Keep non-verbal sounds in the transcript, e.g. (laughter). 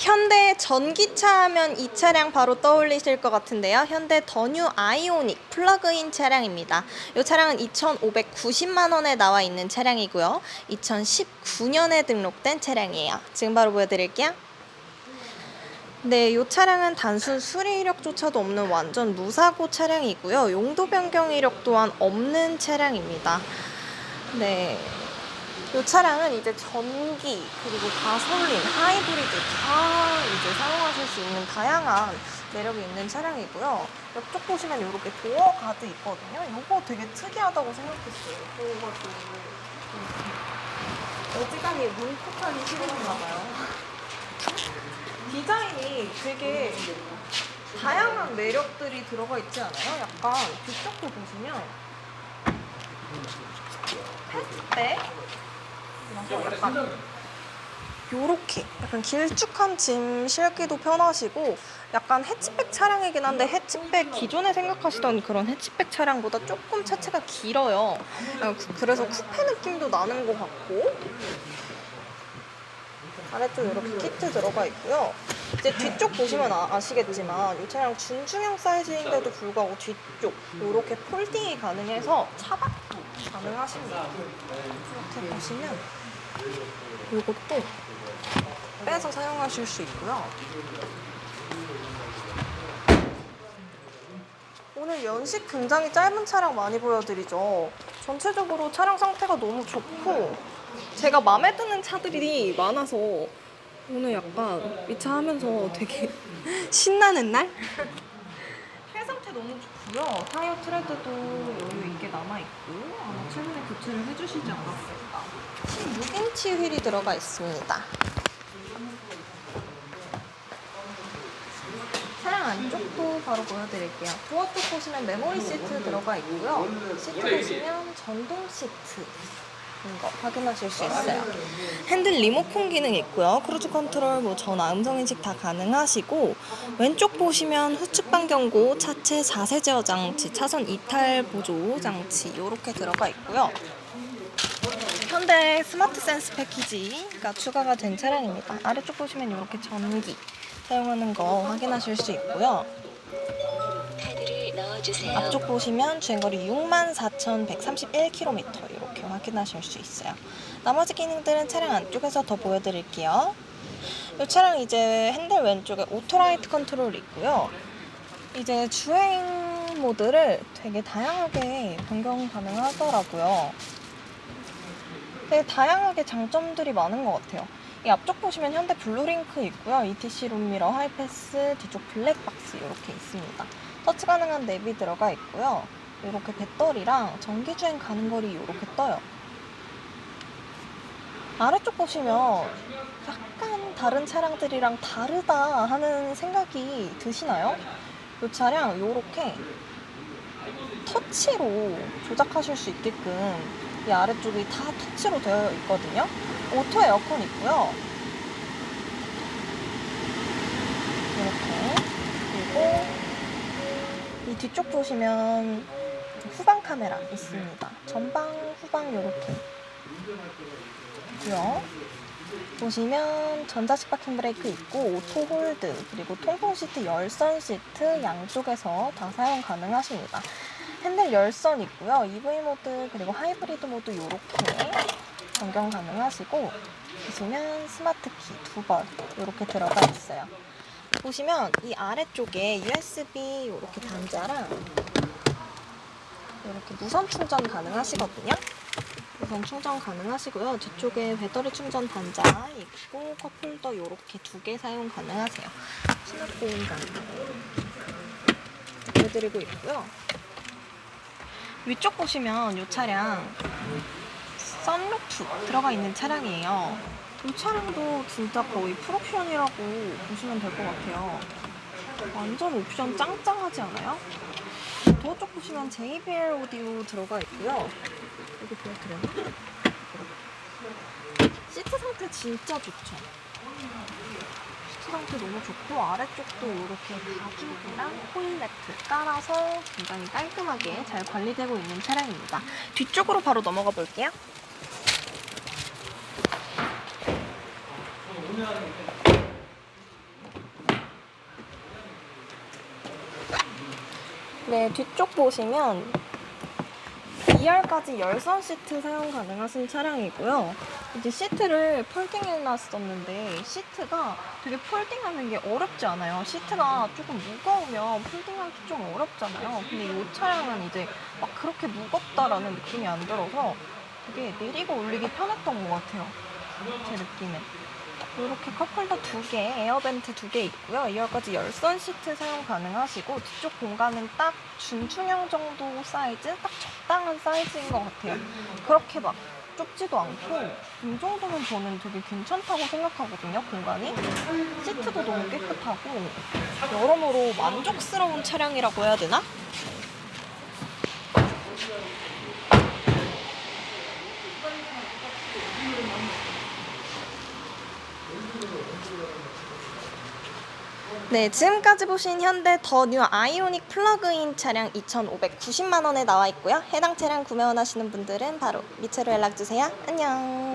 현대 전기차 하면 이 차량 바로 떠올리실 것 같은데요. 현대 더뉴 아이오닉 플러그인 차량입니다. 이 차량은 2,590만 원에 나와 있는 차량이고요. 2019년에 등록된 차량이에요. 지금 바로 보여드릴게요. 네, 이 차량은 단순 수리 이력조차도 없는 완전 무사고 차량이고요. 용도 변경 이력 또한 없는 차량입니다. 네. 이 차량은 이제 전기 그리고 가솔린, 하이브리드 다 이제 사용하실 수 있는 다양한 매력이 있는 차량이고요. 옆쪽 보시면 이렇게 도어 가드 있거든요. 이거 되게 특이하다고 생각했어요. 도어 가드 어지간히 문콕하기 싫으신가 봐요. 디자인이 되게 다양한 매력들이 들어가 있지 않아요? 약간 뒤쪽도 보시면 패 스백 약간 요렇게 약간 길쭉한 짐 실기도 편하시고 약간 해치백 차량이긴 한데 해치백 기존에 생각하시던 그런 해치백 차량보다 조금 차체가 길어요. 아, 그- 그래서 쿠페 느낌도 나는 것 같고 아래쪽 이렇게 키트 들어가 있고요. 이제 뒤쪽 보시면 아, 시겠지만이 차량 준중형 사이즈인데도 불구하고 뒤쪽 이렇게 폴딩이 가능해서 차박도 가능하십니다. 이렇게 보시면 이것도 빼서 사용하실 수 있고요. 오늘 연식 굉장히 짧은 차량 많이 보여드리죠. 전체적으로 차량 상태가 너무 좋고 제가 마음에 드는 차들이 많아서 오늘 약간 이 차 하면서 되게 (laughs) 신나는 날? (laughs) 휠 상태 너무 좋고요. 타이어 트레드도 여유 있게 남아있고 아마 최근에 교체를 해주시지 않았을까. 16인치 휠이 들어가 있습니다. 차량 안쪽도 바로 보여드릴게요. 도어 쪽 보시면 메모리 시트 들어가 있고요. 시트 보시면 전동 시트. 거 확인하실 수 있어요. 핸들 리모컨 기능 있고요. 크루즈 컨트롤, 뭐 전화, 음성 인식 다 가능하시고 왼쪽 보시면 후측방 경고, 차체 자세 제어 장치, 차선 이탈 보조 장치 이렇게 들어가 있고요. 현대 스마트 센스 패키지가 추가가 된 차량입니다. 아래쪽 보시면 이렇게 전기 사용하는 거 확인하실 수 있고요. 앞쪽 보시면 주행거리 64,131km 이렇게 확인하실 수 있어요. 나머지 기능들은 차량 안쪽에서 더 보여드릴게요. 이 차량 이제 핸들 왼쪽에 오토라이트 컨트롤 있고요. 이제 주행 모드를 되게 다양하게 변경 가능하더라고요. 되게 다양하게 장점들이 많은 것 같아요. 이 앞쪽 보시면 현대 블루링크 있고요. ETC 룸미러, 하이패스, 뒤쪽 블랙박스 이렇게 있습니다. 터치 가능한 랩이 들어가 있고요. 이렇게 배터리랑 전기 주행 가는 거리 이렇게 떠요. 아래쪽 보시면 약간 다른 차량들이랑 다르다 하는 생각이 드시나요? 이 차량 이렇게 터치로 조작하실 수 있게끔 이 아래쪽이 다 터치로 되어 있거든요. 오토 에어컨 있고요. 이렇게 그리고 이 뒤쪽 보시면 후방 카메라 있습니다. 전방, 후방 이렇게 있고요. 보시면 전자식 파킹 브레이크 있고 오토 홀드 그리고 통풍 시트, 열선 시트 양쪽에서 다 사용 가능하십니다. 핸들 열선 있고요. EV 모드 그리고 하이브리드 모드 이렇게 변경 가능하시고 보시면 스마트 키 두 번 이렇게 들어가 있어요. 보시면 이 아래쪽에 USB 이렇게 단자랑 이렇게 무선 충전 가능하시거든요. 무선 충전 가능하시고요. 뒤쪽에 배터리 충전 단자 있고 컵홀더 이렇게 두 개 사용 가능하세요. 수납 공간 보여드리고 있고요. 위쪽 보시면 이 차량 썬루프 들어가 있는 차량이에요. 이 차량도 진짜 거의 풀옵션이라고 보시면 될 것 같아요. 완전 옵션 짱짱하지 않아요? 도어 쪽 보시면 JBL 오디오 들어가 있고요. 여기 보여드려요. 시트 상태 진짜 좋죠. 상태 너무 좋고 아래쪽도 이렇게 가죽이랑 코일 매트 깔아서 굉장히 깔끔하게 잘 관리되고 있는 차량입니다. 뒤쪽으로 바로 넘어가 볼게요. 네, 뒤쪽 보시면 2열까지 열선 시트 사용 가능하신 차량이고요. 이제 시트를 폴딩해놨었는데 시트가 되게 폴딩하는 게 어렵지 않아요. 시트가 조금 무거우면 폴딩하기 좀 어렵잖아요. 근데 이 차량은 이제 막 그렇게 무겁다라는 느낌이 안 들어서 되게 내리고 올리기 편했던 것 같아요. 제 느낌엔. 이렇게 컵홀더 두 개, 에어벤트 두 개 있고요. 2열까지 열선 시트 사용 가능하시고 뒤쪽 공간은 딱 준중형 정도 사이즈, 딱 적당한 사이즈인 것 같아요. 그렇게 막 좁지도 않고 이 정도면 저는 되게 괜찮다고 생각하거든요. 공간이 시트도 너무 깨끗하고 여러모로 만족스러운 차량이라고 해야 되나? 네, 지금까지 보신 현대 더 뉴 아이오닉 플러그인 차량 2,590만 원에 나와 있고요. 해당 차량 구매 원하시는 분들은 바로 밑으로 연락 주세요. 안녕.